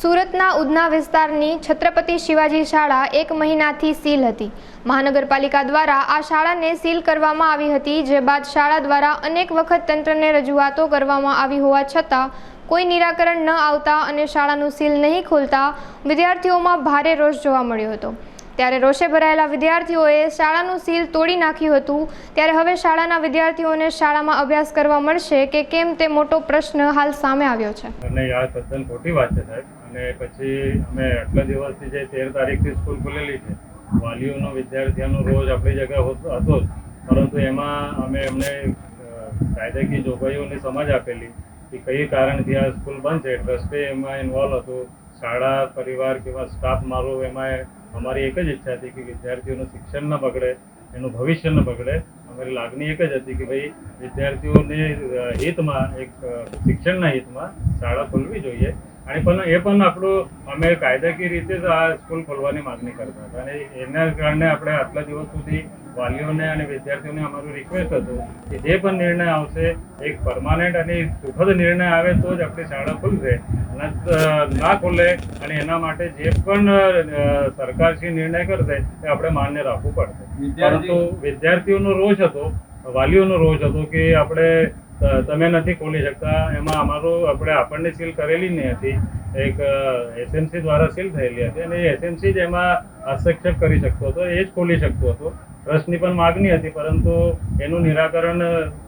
સુરતના ઉધના વિસ્તારની છત્રપતિ શિવાજી શાળા એક મહિનાથી સીલ હતી. મહાનગરપાલિકા દ્વારા આ શાળાને સીલ કરવામાં આવી હતી, જે બાદ શાળા દ્વારા અનેક વખત તંત્રને રજૂઆતો કરવામાં આવી હોવા છતાં કોઈ નિરાકરણ ન આવતા અને શાળાનું સીલ નહીં ખોલતા વિદ્યાર્થીઓમાં ભારે રોષ જોવા મળ્યો હતો. ત્યારે રોષે ભરાયેલા વિદ્યાર્થીઓએ શાળાનું સીલ તોડી નાખ્યું હતું. ત્યારે હવે શાળાના વિદ્યાર્થીઓને શાળામાં અભ્યાસ કરવા મળશે કે કેમ તે મોટો પ્રશ્ન હાલ સામે આવ્યો છે. અને આ તદ્દન ખોટી વાત છે સાહેબ. અને પછી અમે આટલા દિવસથી જે તેર તારીખથી સ્કૂલ ખુલેલી છે, વાલીઓનો, વિદ્યાર્થીઓનો રોજ આપણી જગ્યા હોતો જ. પરંતુ એમાં અમે એમને કાયદાકીય જોગવાઈઓની સમજ આપેલી કે કઈ કારણથી આ સ્કૂલ બંધ છે. ટ્રસ્ટે એમાં ઇન્વોલ્વ હતું. શાળા, પરિવાર કેવા સ્ટાફ મારો એમાં અમારી એક જ ઈચ્છા હતી કે વિદ્યાર્થીઓનું શિક્ષણ ન બગડે, એનું ભવિષ્ય ન બગડે. અમારી લાગણી એક જ હતી કે ભાઈ વિદ્યાર્થીઓને હિતમાં એક શિક્ષણના હિતમાં શાળા ખોલવી જોઈએ. અને પણ એ પણ આપણું અમે કાયદાકીય રીતે જ આ સ્કૂલ ખોલવાની માગણી કરતા હતા. અને એના કારણે આપણે આટલા દિવસ સુધી વાલીઓને અને વિદ્યાર્થીઓને અમારું રિક્વેસ્ટ હતું કે જે પણ નિર્ણય આવશે એક પરમાનન્ટ અને સુખદ નિર્ણય આવે તો જ આપણી શાળા ખુલશે. અને ના ખુલે અને એના માટે જે પણ સરકાર સરકારશ્રી નિર્ણય કરશે એ આપણે માન્ય રાખવું પડશે. પરંતુ વિદ્યાર્થીઓનો રોષ હતો વાલીઓનો રોષ હતો કે આપણે તમે નથી ખોલી શકતા. એમાં અમારું, આપણે આપણને સીલ કરેલી નહીં હતી. એક એસએમસી દ્વારા સીલ થયેલી હતી અને એસએમસી જ એમાં હસ્તક્ષેપ કરી શકતો હતો, એ જ ખોલી શકતો હતો. ટ્રસ્ટની પણ માગણી હતી, પરંતુ એનું નિરાકરણ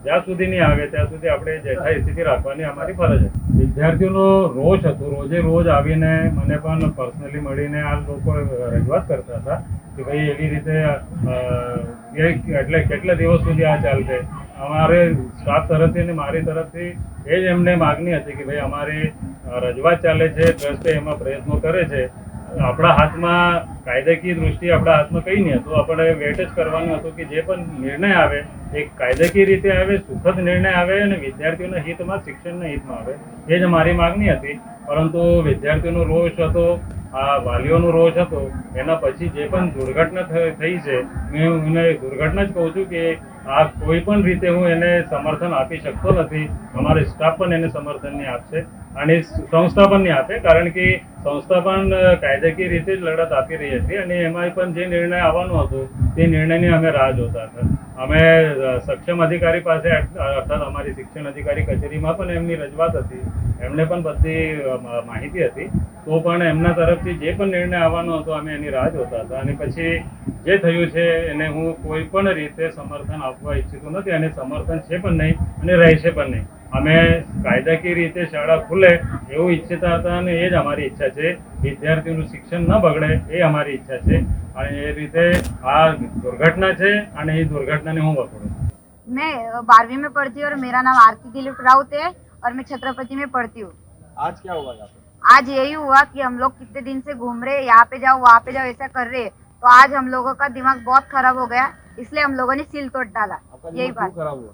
જ્યાં સુધી નહીં આવે, ત્યાં સુધી આપણે જેઠા સ્થિતિ રાખવાની અમારી ફરજ હતી. વિદ્યાર્થીઓનો રોષ હતો. રોજે રોજ આવીને મને પણ પર્સનલી મળીને આ લોકો રજૂઆત કરતા હતા કે ભાઈ એવી રીતે એટલે કેટલા દિવસ સુધી આ ચાલશે? અમારે સ્ટાફ તરફથી અને મારી તરફથી એ જ એમને માગણી હતી કે ભાઈ અમારી રજૂઆત ચાલે છે, ટ્રસ્ટે એમાં પ્રયત્નો કરે છે. આપણા હાથમાં કાયદાકીય દૃષ્ટિએ આપણા હાથમાં કંઈ નહીં હતું આપણે વેટ જ કરવાનું હતું કે જે પણ નિર્ણય આવે, એ કાયદાકીય રીતે આવે, સુખદ નિર્ણય આવે અને વિદ્યાર્થીઓના હિતમાં, શિક્ષણના હિતમાં આવે, એ જ મારી માગણી હતી. પરંતુ વિદ્યાર્થીઓનો રોષ હતો આ વાલીઓનો રોષ હતો. એના પછી જે પણ દુર્ઘટના થઈ છે હું એને દુર્ઘટના જ કહું છું કે આ કોઈ પણ રીતે હું એને સમર્થન આપી શકતો નથી. અમારો સ્ટાફ પણ એને સમર્થન નહીં આપશે અને સંસ્થા પણ નહીં આપે, કારણ કે સંસ્થા પણ કાયદાકીય રીતે જ લડત આપી રહી હતી અને એમાં પણ જે નિર્ણય આવવાનો હતો, તે નિર્ણયની અમે રાહ જોતા હતા. અમે સક્ષમ અધિકારી પાસે અર્થ- અર્થાત અમારી શિક્ષણ અધિકારી કચેરીમાં પણ એમની રજૂઆત હતી એમને પણ બધી અ, મ- માહિતી હતી તો પણ એમના તરફથી જે પણ નિર્ણય આવવાનો હતો અમે એની રાહ જોતા હતા અને પછી જે થયું છે એને હું કોઈ પણ રીતે સમર્થન આપવા ઈચ્છતો નથી અને સમર્થન છે પણ નહીં અને રહેશે પણ નહીં અમે કાયદાકીય રીતે શાળા ખુલે એવું ઈચ્છતા હતા અને એ જ અમારી ઈચ્છા છે વિદ્યાર્થીઓનું શિક્ષણ ન બગડે એ અમારી ઈચ્છા છે અને એ રીતે આ દુર્ઘટના છે અને એ દુર્ઘટનાને હું વખોડું છું मैं बारहवीं में पढ़ती हूँ और मेरा नाम आरती दिलीप राउत है और मैं छत्रपति में पढ़ती हूँ। आज क्या हुआ यहाँ पे? आज यही हुआ कि हम लोग कितने दिन से घूम रहे यहाँ पे जाओ वहाँ पे जाओ ऐसा कर रहे तो आज हम लोगों का दिमाग बहुत खराब हो गया इसलिए हम लोगों ने सील तोड़ डाला। यही बात। क्यों खराब हुआ?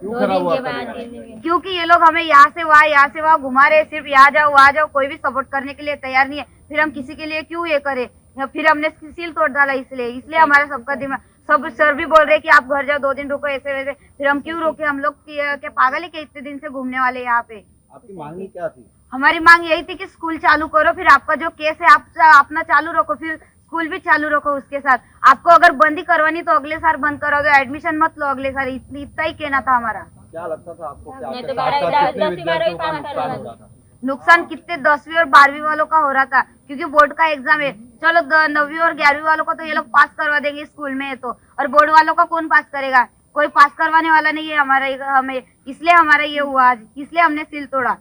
क्यों खराब हुआ आपका दिमाग? क्योंकि ये लोग हमें यहाँ से वहाँ यहाँ से वहाँ घुमा रहे सिर्फ़ यहाँ जाओ वहाँ जाओ कोई भी सपोर्ट करने के लिए तैयार नहीं है। फिर हम किसी के लिए क्यों ये करें? फिर हमने सील तोड़ डाला इसलिए इसलिए हमारा सबका दिमाग सब सर भी बोल रहे हैं कि आप घर जाओ दो दिन रुको ऐसे वैसे। फिर हम क्यों रोके? हम लोग क्या पागल है क्या इतने दिन से घूमने वाले यहाँ पे? आपकी मांगनी क्या थी? हमारी मांग यही थी कि स्कूल चालू करो फिर आपका जो केस है आप अपना चालू रखो फिर स्कूल भी चालू रखो उसके साथ। आपको अगर बंद ही करवानी तो अगले साल बंद करो करोगे एडमिशन मत लो अगले साल। इतना ही कहना था हमारा। क्या लगता था आपको तो नुकसान कितने दसवीं और बारहवीं वालों का हो रहा था? क्योंकि बोर्ड का एग्ज़ाम है। चलो नवी और ग्यारहवीं वालों को तो ये लोग पास करवा देंगे स्कूल में तो। और बोर्ड वालों का कौन पास करेगा? कोई पास करवाने वाला नहीं है हमारा हमें। इसलिए हमारा ये हुआ आज। इसलिए हमने सिल तोड़ा।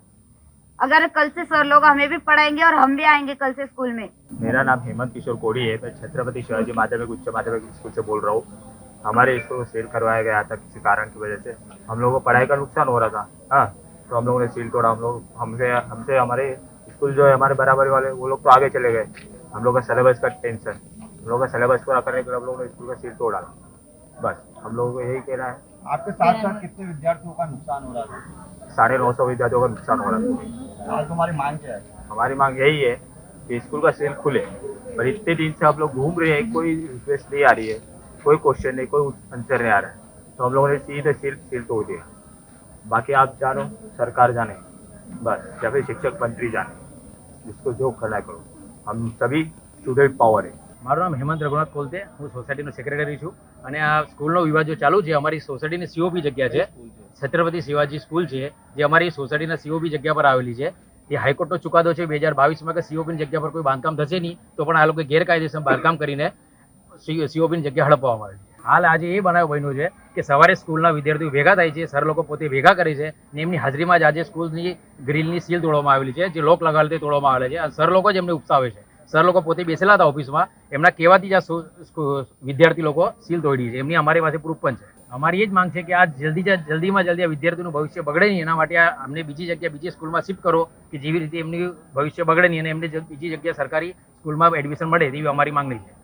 अगर कल से सर लोग हमें भी पढ़ाएँगे और हम भी आएँगे कल से स्कूल में। मेरा नाम हेमंत किशोर कोड़ी है। मैं छत्रपति शिवाजी माध्यमिक उच्च माध्यमिक स्कूल से बोल रहा हूँ। हमारे स्कूल को सील करवाया गया था किसी कारण की वजह से। हम लोगों को पढ़ाई का नुकसान हो रहा था। हाँ तो हम लोगों ने सील तोड़ा। हम लोग, हमसे हमसे हमारे स्कूल जो है, हमारे बराबरी वाले, वो लोग तो आगे चले गए। हम लोग का सिलेबस का टेंशन हम लोग का सिलेबस पूरा करने के लिए हम लोगों ने स्कूल का सील तोड़ा बस हम लोगों को यही कहना है। आपके साथ साथ कितने विद्यार्थियों का नुकसान हो रहा था साढ़े नौ सौ विद्यार्थियों का नुकसान हो रहा था आज तुम्हारी मांग क्या है? हमारी मांग यही है कि स्कूल का सेल खुले। पर इतने दिन से हम लोग घूम रहे हैं कोई रिक्वेस्ट नहीं आ रही है कोई क्वेश्चन नहीं कोई आंसर नहीं आ रहा है। तो हम लोगों ने सीधे सील सील तोड़ दिया। बाकी आप जानो सरकार जाने। बस या फिर शिक्षक मंत्री जाने। जिसको जो करना करो। हम सभी स्टूडेंट पावर है મારું નામ હેમંત રઘુનાથ કોલતે હું સોસાયટીનો સેક્રેટરી છું અને આ સ્કૂલનો વિવાદ જો ચાલુ છે અમારી સોસાયટીની સીઓપી જગ્યા છે છત્રપતિ શિવાજી સ્કૂલ છે જે અમારી સોસાયટીના સીઓપી જગ્યા પર આવેલી છે એ હાઈકોર્ટનો ચુકાદો છે બે હજાર બાવીસમાં કે સીઓપીની જગ્યા પર કોઈ બાંધકામ થશે નહીં તો પણ આ લોકો ગેરકાયદેસર બાંધકામ કરીને સીઓપીની જગ્યા હડપવામાં આવે છે હાલ આજે એ બનાવ બન્યો છે કે સવારે સ્કૂલના વિદ્યાર્થીઓ ભેગા થાય છે, સર લોકો પોતે ભેગા કરે છે ને એમની હાજરીમાં જ આજે સ્કૂલની ગ્રીલની સીલ તોડવામાં આવેલી છે, જે લોક લગાવેલ તોડવામાં આવેલા છે અને સર લોકો જ એમને ઉપસાવે છે. સર લોકો પોતે બેસેલા હતા ઓફિસમાં, એમના કહેવાથી જ આ વિદ્યાર્થી લોકો સીલ તોડી છે. એમની અમારી પાસે પ્રૂફ પણ છે. અમારી એ જ માંગ છે કે આ જલ્દી જલ્દીમાં જલ્દી આ વિદ્યાર્થીનું ભવિષ્ય બગડે નહીં. એના માટે અમને બીજી જગ્યા, બીજી સ્કૂલમાં શિફ્ટ કરો કે જેવી રીતે એમની ભવિષ્ય બગડે નહીં અને એમને બીજી જગ્યા સરકારી સ્કૂલમાં એડમિશન મળે તેવી અમારી માંગણી છે.